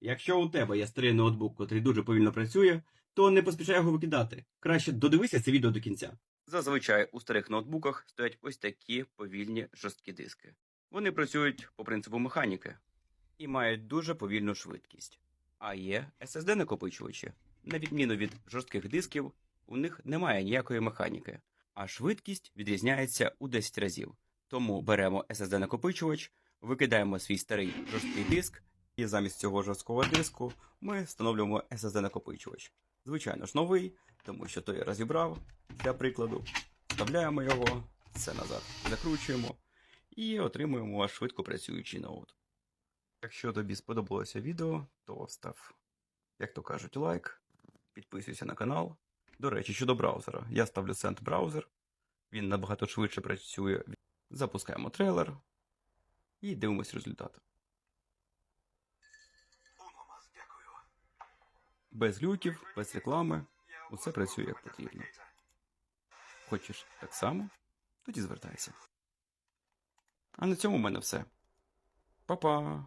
Якщо у тебе є старий ноутбук, котрий дуже повільно працює, то не поспішай його викидати. Краще додивися це відео до кінця. Зазвичай у старих ноутбуках стоять ось такі повільні жорсткі диски. Вони працюють по принципу механіки і мають дуже повільну швидкість. А є SSD-накопичувачі. На відміну від жорстких дисків, у них немає ніякої механіки, а швидкість відрізняється у 10 разів. Тому беремо SSD-накопичувач, викидаємо свій старий жорсткий диск, і замість цього жорсткого диску ми встановлюємо SSD-накопичувач. Звичайно ж новий, тому що той розібрав для прикладу. Вставляємо його, це назад закручуємо і отримуємо швидко працюючий ноут. Якщо тобі сподобалося відео, то став, як то кажуть, лайк, підписуйся на канал. До речі, щодо браузера, я ставлю Send браузер, він набагато швидше працює. Запускаємо трейлер і дивимось результат. Без люків, без реклами, усе працює як потрібно. Хочеш так само? Тоді звертайся. А на цьому в мене все. Па-па!